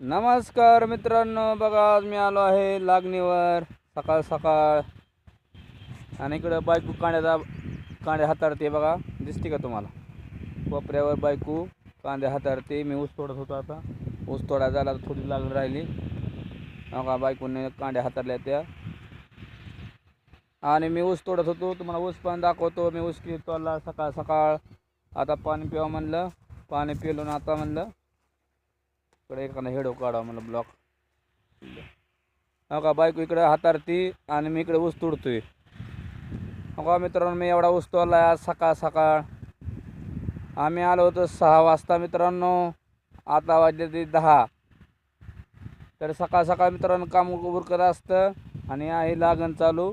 नमस्कार मित्रांनो बघा आज मी आलो आहे लागणीवर सकाळ सकाळ. आणि इकडं बायको कांड्याचा कांडे हाताळते बघा दिसते का तुम्हाला? कोपऱ्यावर बायको कांदे हाताळते मी ऊस तोडत होतो आता. ऊस तोडा झाला तर थोडी लागून राहिली. बघा बायकोने कांड्या हाताळल्या त्या. आणि मी ऊस तोडत होतो तुम्हाला ऊस पण दाखवतो. मी ऊस की तोडला सकाळ सकाळ. आता पाणी पिवा म्हणलं पाणी पिलो ना आता म्हणलं. इकडे एखादा हेडो काढा मला ब्लॉक हो का बायको इकडे हातारती आणि मी इकडे ऊस तुडतोय. हो का मित्रांनो मी एवढा ऊस तोडला आज सकाळ सकाळ. आम्ही आलो होतो सहा वाजता मित्रांनो. आता वाजले ते दहा. तर सकाळ सकाळ मित्रांनो काम उरकत असतं आणि आहे लागण चालू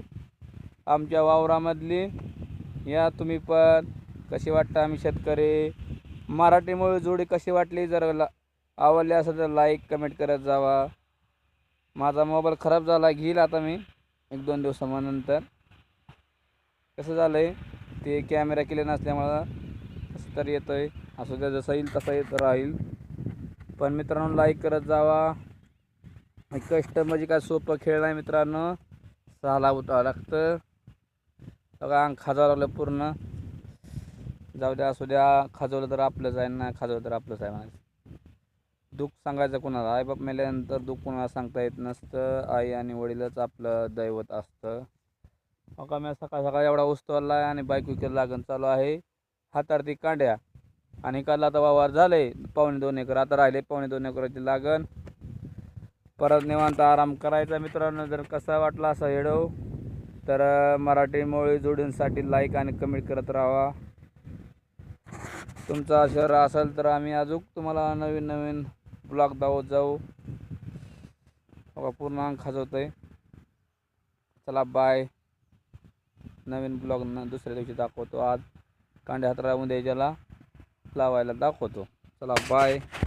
आमच्या वावरामधली. या तुम्ही पण. कशी वाटतं आम्ही शेतकरी? मराठीमुळे जोडी कशी वाटली? जर ला आवडले असेल तर लाईक कमेंट करत जावा. माझा मोबाईल खराब झाला घेईल आता मी एक दोन दिवसानंतर. कसं झालं आहे ते कॅमेरा केले नसल्यामुळं कसं तर येतं आहे असं द्या जसं येईल तसं येत राहील. पण मित्रांनो लाईक करत जावा. कष्ट म्हणजे काय सोपं खेळ नाही मित्रांनो सहाला उठावं लागतं. बघा अंग खाजावं लागलं पूर्ण. जाऊ द्या असू द्या खाजवलं तर आपलंच आहे ना खाजवलं तर आपलंच आहे म्हणायचं. दुःख सांगायचं कोणाला? आई बाप मेल्यानंतर दुःख कोणाला सांगता येत नसतं. आई आणि वडीलच आपलं दैवत असतं. मग मी सकाळ सकाळ एवढा उस्तवला आहे आणि बाईक विकेल लागण चालू आहे. हातारती कांड्या आणि काल आता वावर झाले पावणे दोन एकर आता राहिले पावणे दोन एकराची लागण. परत निवांत आराम करायचा मित्रांनो. जर कसा वाटला असा हेडो तर मराठी मोळी जोडींसाठी लाईक आणि कमेंट करत राहा. तुमचा शहर असेल तर आम्ही अजून तुम्हाला नवीन नवीन ब्लॉक दावत जाऊ. बघा पूर्ण अंग खाजवतोय. चला बाय नवीन ब्लॉग न दुसऱ्या दिवशी दाखवतो. आज कांड्या हातरामध्ये ज्याला लावायला दाखवतो. चला बाय